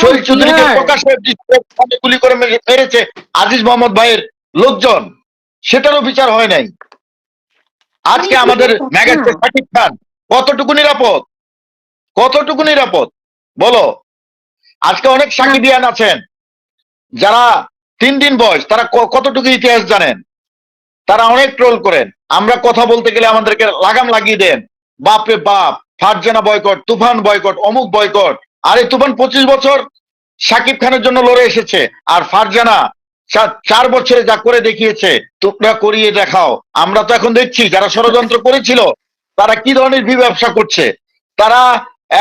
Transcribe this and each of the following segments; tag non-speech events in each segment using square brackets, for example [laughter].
শহীদ চৌধুরীকে? প্রকাশ্যে গুলি করে মেরেছে আজিজ মোহাম্মদ ভাইয়ের লোকজন। সেটারও বিচার হয় নাই। আজকে আমাদের ম্যাগাজিন শাকিব খান কতটুকু নিরাপদ? কতটুকু নিরাপদ? বলো। আজকে অনেক সাকিবিয়ান আছেন। যারা তিন দিন বয়স তারা কতটুকু ইতিহাস জানেন? তারা অনেক ট্রোল করেন। আমরা কথা বলতে গেলে আমাদেরকে লাগাম লাগিয়ে দেন। বাপরে বাপ ফারজানা বয়কট তুফান বয়কট অমুক বয়কট। আরে তুফান পঁচিশ বছর সাকিব খানের জন্য লড়ে এসেছে। আর ফারজানা চার বছরে যা করে দেখিয়েছে তোমরা করিয়ে দেখাও। আমরা তো এখন দেখছি যারা ষড়যন্ত্র করেছিল তারা কি ধরনের ভি ব্যবসা করছে? তারা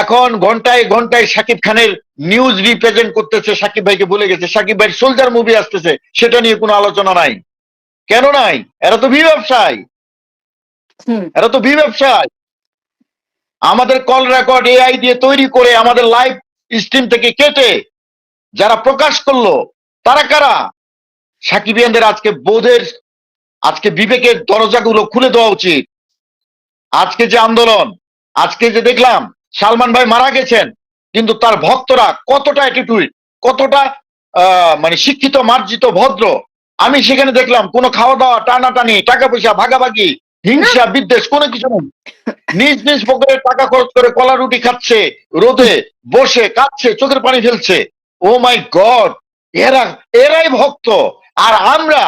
এখন ঘন্টায় ঘন্টায় সাকিব খানের নিউজ রিপ্রেজেন্ট করতেছে সাকিব ভাইকে ভুলে গেছে। সাকিব ভাই সোলজার মুভি আসতেছে সেটা নিয়ে কোনো আলোচনা নাই। কেন নাই? এরা তো ভি ব্যবসায়। এরা তো ভি ব্যবসায়। আমাদের কল রেকর্ড এআই দিয়ে তৈরি করে আমাদের লাইভ স্ট্রিম থেকে কেটে যারা প্রকাশ করল, তারা কারা? সাকিবিয়ানদের আজকে বোধের, আজকে বিবেকের দরজাগুলো খুলে দেওয়া উচিত। আজকে যে আন্দোলন, আজকে যে দেখলাম, সালমান ভাই মারা গেছেন, কিন্তু তার ভক্তরা কতটা অ্যাটিটিউড কতটা মানে শিক্ষিত, মার্জিত, ভদ্র। আমি সেখানে দেখলাম, কোনো খাওয়া দাওয়া টানাটানি টাকা পয়সা ভাগাভাগি হিংসা বিদ্বেষ কোনো কিছু নেই। নিজ নিজ পকেটে টাকা খরচ করে কলা রুটি খাচ্ছে রোদে বসে কাচ্ছে চোখের পানি ফেলছে। ও মাই গড এরা এরাই ভক্ত। আর আমরা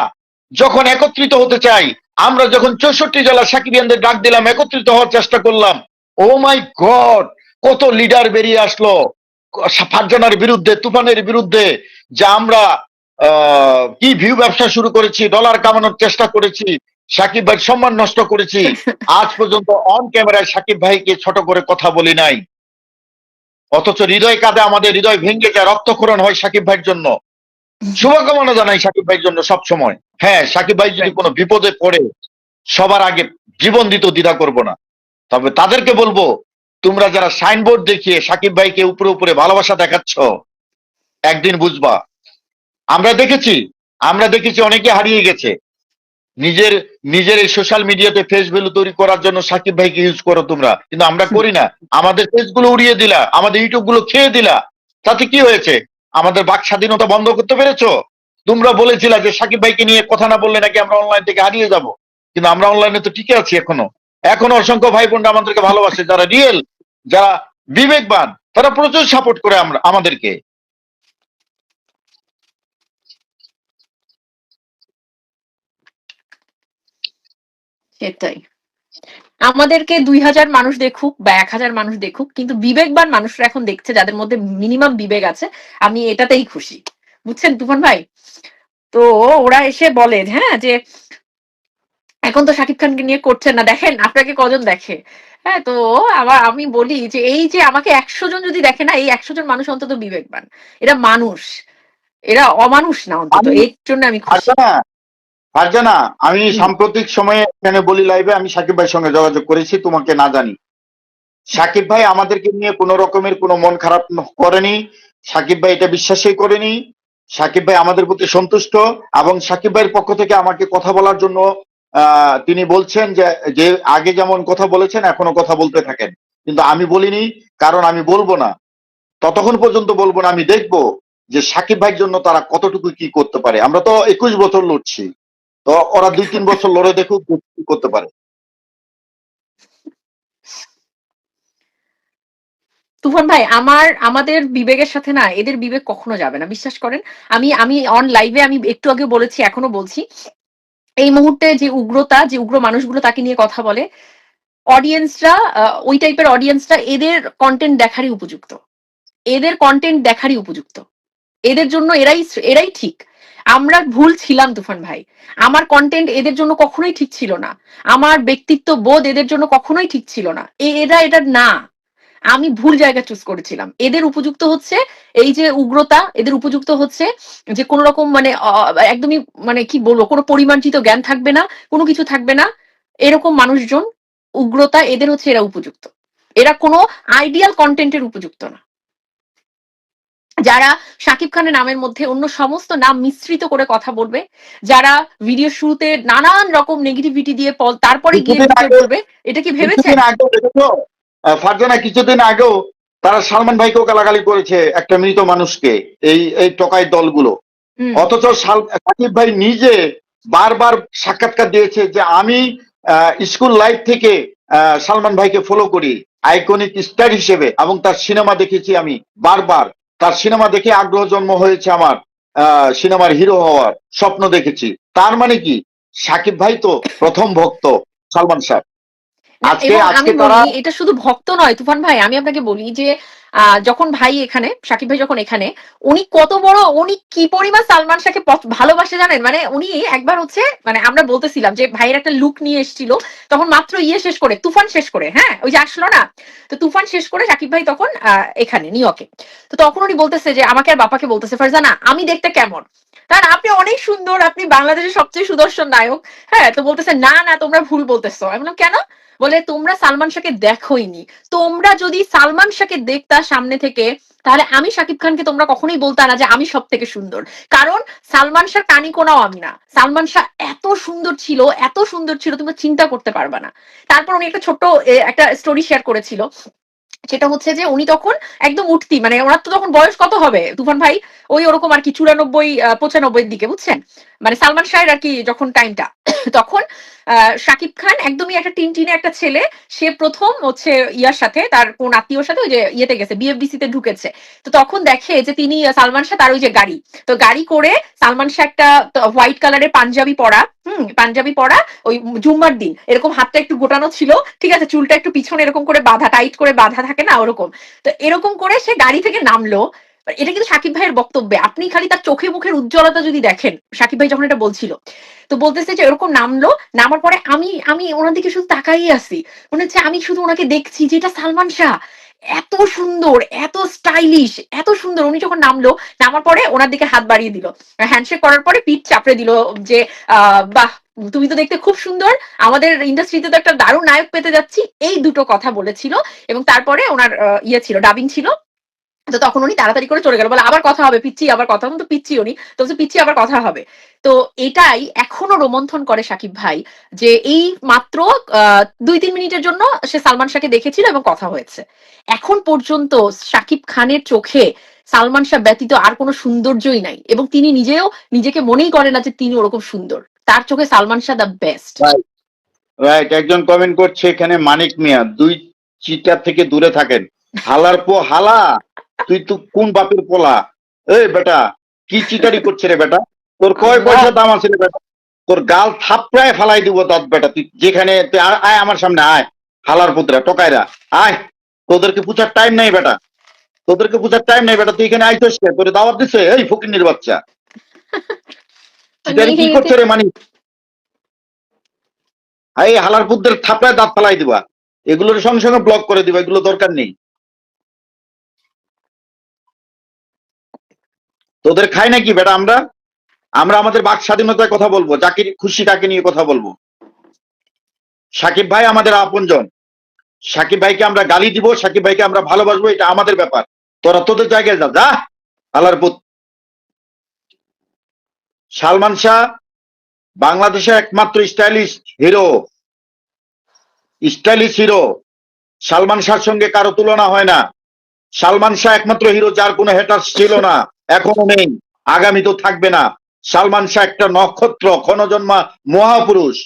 যখন একত্রিত হতে চাই আমরা যখন চৌষট্টি জেলা সাকিবিয়ানদের ডাক দিলাম একত্রিত হওয়ার চেষ্টা করলাম ও মাই গড কত লিডার বেরিয়ে আসলো। ফারজানার বিরুদ্ধে তুফানের বিরুদ্ধে যে আমরা আহ, কি ভিউ ব্যবসা শুরু করেছি ডলার কামানোর চেষ্টা করেছি সাকিব ভাইয়ের সম্মান নষ্ট করেছি। [laughs] আজ পর্যন্ত অন ক্যামেরায় সাকিব ভাইকে ছোট করে কথা বলি নাই। অথচ হৃদয় কাঁদে আমাদের হৃদয় ভেঙে যায় রক্তক্ষরণ হয় সাকিব ভাইয়ের জন্য। [laughs] শুভকামনা জানাই সাকিব ভাইয়ের জন্য সব সময় হ্যাঁ সাকিব ভাই যদি কোনো বিপদে পড়ে সবার আগে জীবন দিতে দ্বিধা করব না। তবে তাদেরকে বলব তোমরা যারা সাইনবোর্ড দেখিয়ে সাকিব ভাইকে উপরে উপরে ভালোবাসা দেখাচ্ছ একদিন বুঝবা। আমরা দেখেছি আমরা দেখেছি অনেকে হারিয়ে গেছে। নিজের নিজের এই সোশ্যাল মিডিয়াতে ফেস ভ্যালু তৈরি করার জন্য সাকিব ভাইকে ইউজ করো তোমরা। কিন্তু আমরা করি না। আমাদের ফেসগুলো উড়িয়ে দিলা, আমাদের ইউটিউবগুলো খেয়ে দিলা। তাতে কি হয়েছে? আমাদের বাক স্বাধীনতা বন্ধ করতে পেরেছ? তোমরা বলেছিলা যে সাকিব ভাইকে নিয়ে কথা না বললে নাকি আমরা অনলাইন থেকে হারিয়ে যাব। কিন্তু আমরা অনলাইনে তো টিকে আছি এখনও। এখনও অসংখ্য ভাই বোনরা আমাদেরকে ভালোবাসে, যারা রিয়েল যারা বিবেকবান, তারা প্রচুর সাপোর্ট করে আমরা, আমাদেরকে। সেটাই। আমাদেরকে দুই হাজার মানুষ দেখুক বা এক হাজার মানুষ দেখুক কিন্তু বিবেকবান মানুষরা এখন দেখছে যাদের মধ্যে মিনিমাম বিবেক আছে আমি এটাতেই খুশি। বুঝছেন তুফান ভাই? তো ওরা এসে বলে হ্যাঁ যে এখন তো শাকিব খানকে নিয়ে করছেন না। দেখেন আপনাকে কজন দেখে? হ্যাঁ তো আবার আমি বলি যে এই যে আমাকে একশো জন যদি দেখে না এই একশো জন মানুষ অন্তত বিবেকবান। এরা মানুষ। এরা অমানুষ না অন্তত। এর জন্য আমি খুশি। ফারজানা আমি সাম্প্রতিক সময়ে এখানে বলি লাইভে আমি সাকিব ভাইয়ের সঙ্গে যোগাযোগ করেছি, তোমাকে না জানি। সাকিব ভাই আমাদেরকে নিয়ে কোনো রকমের কোনো মন খারাপ করেনি, সাকিব ভাই এটা বিশ্বাসই করেনি, সাকিব ভাই আমাদের প্রতি সন্তুষ্ট এবং সাকিব ভাইয়ের পক্ষ থেকে আমাকে কথা বলার জন্য তিনি বলছেন যে যে আগে যেমন কথা বলেছেন, এখনও কথা বলতে থাকেন। কিন্তু আমি বলিনি, কারণ আমি বলব না। ততক্ষণ পর্যন্ত বলব না, আমি দেখব যে সাকিব ভাইয়ের জন্য তারা কতটুকু কি করতে পারে। আমরা তো একুশ বছর লড়ছি। তো ওরা দুই, তিন বছর লড়ে দেখুক করতে পারে। তুফান ভাই, আমার, আমাদের বিবেকের সাথে না, এদের বিবেক কখনো যাবে না, বিশ্বাস করেন? আমি আমি অন লাইভে আমি একটু আগে বলেছি, এখনও বলছি। এই মুহূর্তে যে উগ্রতা, যে উগ্র মানুষগুলো তাকে নিয়ে কথা বলে অডিয়েন্সরা ওই টাইপের অডিয়েন্সরা এদের কন্টেন্ট দেখারই উপযুক্ত। এদের কন্টেন্ট দেখারই উপযুক্ত। এদের জন্য এরাই এরাই ঠিক। আমরা ভুল ছিলাম তুফান ভাই। আমার কন্টেন্ট এদের জন্য কখনোই ঠিক ছিল না। আমার ব্যক্তিত্ব বোধ এদের জন্য কখনোই ঠিক ছিল না। এরা এটা না। আমি ভুল জায়গা চুজ করেছিলাম। এদের উপযুক্ত হচ্ছে এই যে উগ্রতা, এদের উপযুক্ত হচ্ছে যে কোন রকম মানে একদমই মানে কি বলব, কোনো পরিমার্জিত জ্ঞান থাকবে না, কোনো কিছু থাকবে না। এরকম মানুষজন, উগ্রতা এদের হচ্ছে এরা উপযুক্ত। এরা কোনো আইডিয়াল কন্টেন্টের উপযুক্ত না। যারা শাকিব খানের নামের মধ্যে অন্য সমস্ত নাম মিশ্রিত করে কথা বলবে যারা ভিডিও শুরুতে নানান রকম নেগেটিভিটি দিয়ে পল- তারপরে গিয়ে করবে এটা কি আহ, ফারজানা কিছুদিন আগেও তারা সালমান ভাইকেও গালাগালি করেছে একটা মৃত মানুষকে এই এই টকাই দলগুলো। অথচ সাকিব ভাই নিজে বারবার সাক্ষাৎকার দিয়েছে যে আমি স্কুল লাইফ থেকে আহ, সালমান ভাইকে ফলো করি। আইকনিক স্টার হিসেবে এবং তার সিনেমা দেখেছি আমি বারবার। তার সিনেমা দেখে আগ্রহ জন্ম হয়েছে আমার সিনেমার হিরো হওয়ার স্বপ্ন দেখেছি। তার মানে কি? সাকিব ভাই তো প্রথম ভক্ত সালমান না, আজকে আজকে আমি তারা বলি এটা শুধু ভক্ত নয় তুফান ভাই আমি আপনাকে বলি যে যখন ভাই এখানে সাকিব ভাই যখন এখানে উনি কত বড় উনি কি পরিমাণ সালমান শাহকে ভালোবাসে জানেন? মানে উনি একবার হচ্ছে মানে আমরা বলতেছিলাম যে ভাইয়ের একটা লুক নিয়ে এসেছিল তখন মাত্র ইয়ে শেষ করে তুফান শেষ করে হ্যাঁ? ওই যে আসলো না? তো তুফান শেষ করে সাকিব ভাই তখন আহ, এখানে নিউ ইয়র্কে। তো তখন উনি বলতেছে যে আমাকে আর বাপাকে বলতেছে ফারজানা আমি দেখতে কেমন? কারণ আপনি অনেক সুন্দর, আপনি বাংলাদেশের সবচেয়ে সুদর্শন নায়ক। হ্যাঁ তো বলতেছে, না না, তোমরা ভুল বলতেছো। আমি বললাম, কেন? বলে, তোমরা সালমান শাহকে দেখোইনি। তোমরা যদি সালমান শাহকে দেখতা সামনে থেকে, তাহলে আমি শাকিব খানকে তোমরা কখনোই বলতা না যে আমি সব থেকে সুন্দর। কারণ সালমান শাহ কানি কোনাও আমি না। সালমান শাহ এত সুন্দর ছিল, এত সুন্দর ছিল, তুমি চিন্তা করতে পারবা না। তারপর উনি একটা ছোট্ট একটা স্টোরি শেয়ার করেছিল। সেটা হচ্ছে যে উনি তখন একদম উঠতি মানে ওনার তো তখন বয়স কত হবে? তুফান ভাই, ওই ওরকম আর কি চুরানব্বই পঁচানব্বই দিকে, বুঝছেন? মানে সালমান শাহের আর কি যখন টাইমটা তখন শাকিব খান একদমই একটা টিনটিনে একটা ছেলে। সে প্রথম হচ্ছে ইয়ার সাথে, তার কোন আত্মীয়র সাথে ওই যে ইয়েতে গেছে বিএফডিসি তে ঢুকেছে। তো তখন দেখে যে তিনি সালমান শাহ, তার ওই যে গাড়ি। তো গাড়ি করে সালমান শাহ একটা হোয়াইট কালারের পাঞ্জাবি পরা, হুম, পাঞ্জাবি পরা ওই জুম্মার দিন। এরকম হাতটা একটু গোটানো ছিল, ঠিক আছে, চুলটা একটু পিছনে এরকম করে বাঁধা টাইট করে বাঁধা থাকে না, ওরকম। তো এরকম করে সে গাড়ি থেকে নামলো এটা কিন্তু সাকিব ভাইয়ের বক্তব্যে। আপনি খালি তার চোখে মুখের উজ্জ্বলতা যদি দেখেন, সাকিব ভাই যখন এটা বলছিল, তো বলতেছে যে এরকম নামলো, নামার পরে আমি আমি ওনার দিকে শুধু তাকাই আছি। মনে হচ্ছে আমি শুধু ওনাকে দেখছি যে এটা সালমান শাহ। এত সুন্দর, এত স্টাইলিশ এত সুন্দর। উনি যখন নামলো, নামার পরে ওনার দিকে হাত বাড়িয়ে দিল। হ্যান্ডশেক করার পরে পিঠ চাপড়ে দিল যে বাহ, তুমি তো দেখতে খুব সুন্দর। আমাদের ইন্ডাস্ট্রিতে তো একটা দারুণ নায়ক পেতে যাচ্ছি। এই দুটো কথা বলেছিল এবং তারপরে ওনার ইয়ে ছিল ডাবিং ছিল। তো তখন উনি তাড়াতাড়ি করে চলে গেল। বলে আবার কথা হবে পিচ্ছি আবার কথা হবে। তো পিচ্ছি উনি তো বলছে, পিচ্ছি আবার কথা হবে। তো এটাই এখনও রোমন্থন করে সাকিব ভাই যে এই মাত্র দুই তিন মিনিটের জন্য সে সালমান শাহকে দেখেছিল এবং কথা হয়েছে। এখন পর্যন্ত সাকিব খানের চোখে সালমান শাহ ব্যতীত আর কোনো সৌন্দর্যই নাই এবং তিনি নিজেও নিজেকে মনেই করে না যে তিনি ওরকম সুন্দর। তার চোখে Salman Shah the best right একজন কমেন্ট করছে এখানে মানিক মিয়া দুই চিটার থেকে দূরে থাকেন। হালার পো হালা। তুই তো কোন বাপের পোলা? এই বেটা কি চিটারি করছে রে বেটা? তোর কয় পয়সা দাম আছে রে বেটা? তোর গাল থাপড়ায় ফালাই দিব দাঁত বেটা। তুই যেখানে তুই আয় আমার সামনে আয়। হালার পুত্রা টকাইরা আয়। তোদেরকে পুছার টাইম নাই বেটা। তোদেরকে পুছার টাইম নাই বেটা। তুই এখানে আইতোস কে? তোর দাওয়াত দিছে? এই ফকিন্নির বাচ্চা। চিটারি কি করছে রে মানিক? এই হালার পুত্রের থাপড়ায় দাঁত ফালাই দিবা। এগুলোর সঙ্গে সঙ্গে ব্লক করে দিবা। এগুলো দরকার নেই। তোদের খাই নাকি বেটা আমরা? আমরা আমাদের বাক স্বাধীনতায় কথা বলব, যাকে খুশি তাকে নিয়ে কথা বলব। সাকিব ভাই আমাদের আপনজন। সাকিব ভাইকে আমরা গালি দিব, সাকিব ভাইকে আমরা ভালোবাসবো, এটা আমাদের ব্যাপার। তোরা তোদের জায়গায় যা যা। আলার পুত সালমান শাহ বাংলাদেশের একমাত্র stylish hero. Stylish hero. Salman শাহর সঙ্গে কারও তুলনা হয় না। সালমান শাহ একমাত্র হিরো যার কোনো হেটার ছিল না। এখনও নেই আগামী তো থাকবে না। সালমান শাহ একটা নক্ষত্র ক্ষণজন্মা মহাপুরুষ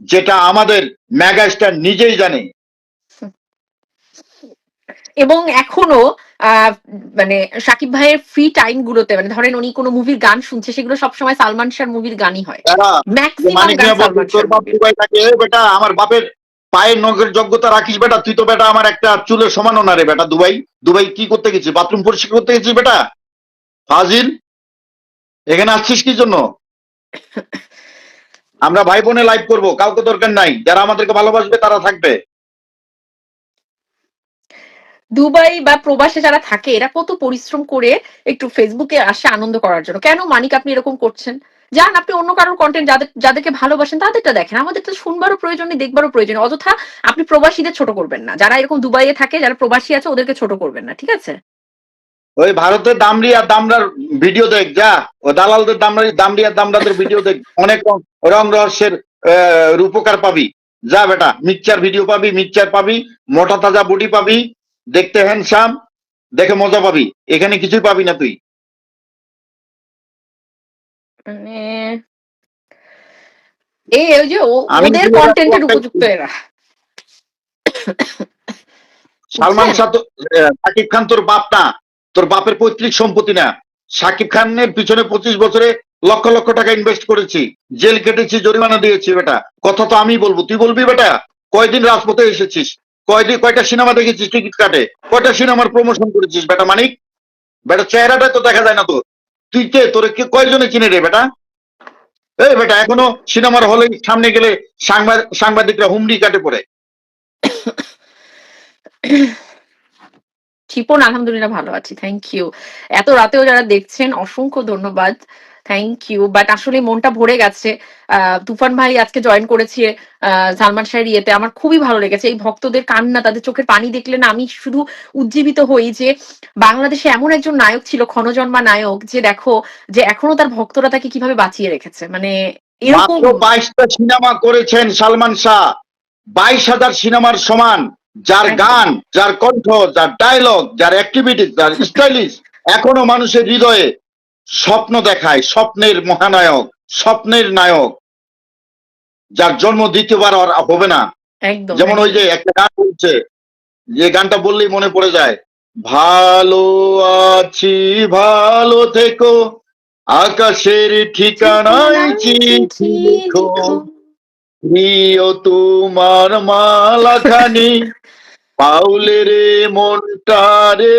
যেটা আমাদের মেগাস্টার নিজেই জানে। এবং এখনও মানে সাকিব ভাইয়ের ফ্রি টাইম গুলোতে মানে ধরেন উনি কোনো মুভির গান শুনছে সেগুলো সবসময় সালমান শাহর মুভির গানই হয়। বেটা আমার বাপের পায়ের নখের যোগ্যতা রাখিস বেটা তুই তো বেটা আমার একটা চুলের সমানও না রে বেটা দুবাই দুবাই কি করতে গেছিস? বাথরুম পরিষ্কার করতে গেছিস বেটা? ফাজিল, এখানে আসছিস কি জন্য? আমরা ভাই বোনে লাইভ করব, কাউকে দরকার নাই, যারা আমাদেরকে ভালোবাসবে তারা থাকবে। দুবাই বা প্রবাসে যারা থাকে, এরা কত পরিশ্রম করে একটু ফেসবুকে আসে আনন্দ করার জন্য। কেন মানিক, আপনি এরকম করছেন? যান, আপনি অন্য কারোর কন্টেন্ট যাদের, যাদেরকে ভালোবাসেন, তাদেরটা দেখেন। আমাদের তো শুনবারও প্রয়োজন নেই দেখবারও প্রয়োজন। অযথা আপনি প্রবাসীদের ছোট করবেন না। যারা এরকম দুবাইয়ে থাকে, যারা প্রবাসী আছে, ওদেরকে ছোট করবেন না, ঠিক আছে? ওই ভারতের দামরি আর দামরার ভিডিও দেখ যা। ও দালালদের দামরি দামরি আর দামরাদের ভিডিও দেখ। অনেক রং- রহস্যের রূপকার পাবি। যা বেটা মিক্সচার ভিডিও পাবি মিক্সচার পাবি মোটা তাজা বডি পাবি দেখতে হ্যান্ডসাম দেখে মজা পাবি। এখানে কিছুই পাবি না তুই। মানে এই ওই যে ওদের কন্টেন্টের উপযুক্ত এরা। সালমান শাহ শাকিব খান তোর বাপ না। তোর বাপের পৈতৃক সম্পত্তি না। শাকিব খানের পিছনে পঁচিশ বছরে লক্ষ লক্ষ টাকা ইনভেস্ট করেছি। জেল কেটেছি, জরিমানা দিয়েছি, বেটা। কথা তো আমি বলব। তুই বলবি, বেটা, কয়দিন রাজপথে এসেছিস? কয়দিন কয়টা সিনেমা দেখেছিস টিকিট কাটে? কয়টা সিনেমার প্রমোশন করেছিস, বেটা মানিক? বেটা চেহারাটা তো দেখা যায় না তোর। তুই কে? তোর কে কয়জনে চিনে রে, বেটা? এই বেটা, এখনও সিনেমার হলে সামনে গেলে সাংবাদ- সাংবাদিকরা হুমড়ি কাটে পড়ে। শিপন আলহামদুলিল্লাহ ভালো আছি থ্যাংক ইউ এত রাতেও যারা দেখছেন, অসংখ্য ধন্যবাদ থ্যাংক ইউ বাট আসলে মনটা ভরে গেছে তুফান ভাই আজকে জয়েন করেছে সালমান শাহের ইয়েতে। আমার খুবই ভালো লেগেছে, এই ভক্তদের কান্না, তাদের চোখের পানি দেখলে না আমি শুধু উজ্জীবিত হই যে বাংলাদেশে এমন একজন নায়ক ছিল, ক্ষণজন্মা নায়ক, যে দেখো, যে এখনও তার ভক্তরা তাকে কীভাবে বাঁচিয়ে রেখেছে। মানে এরকম বাইশটা সিনেমা করেছেন সালমান শাহ, বাইশ হাজার সিনেমার সমান। যার গান যার কণ্ঠ যার ডায়লগ যার অ্যাক্টিভিটি যার স্টাইলিশ এখনও মানুষের হৃদয়ে স্বপ্ন দেখায় স্বপ্নের মহানায়ক স্বপ্নের নায়ক যার জন্ম দ্বিতীয়বার আর হবে না। যেমন ওই যে একটা গান বলছে যে গানটা বললেই মনে পড়ে যায় ভালো আছি ভালো থেকো আকাশের ঠিকানায় চিঠি লেখো। প্রিয় তোমার মালাখানি পাউলের রে মনটা রে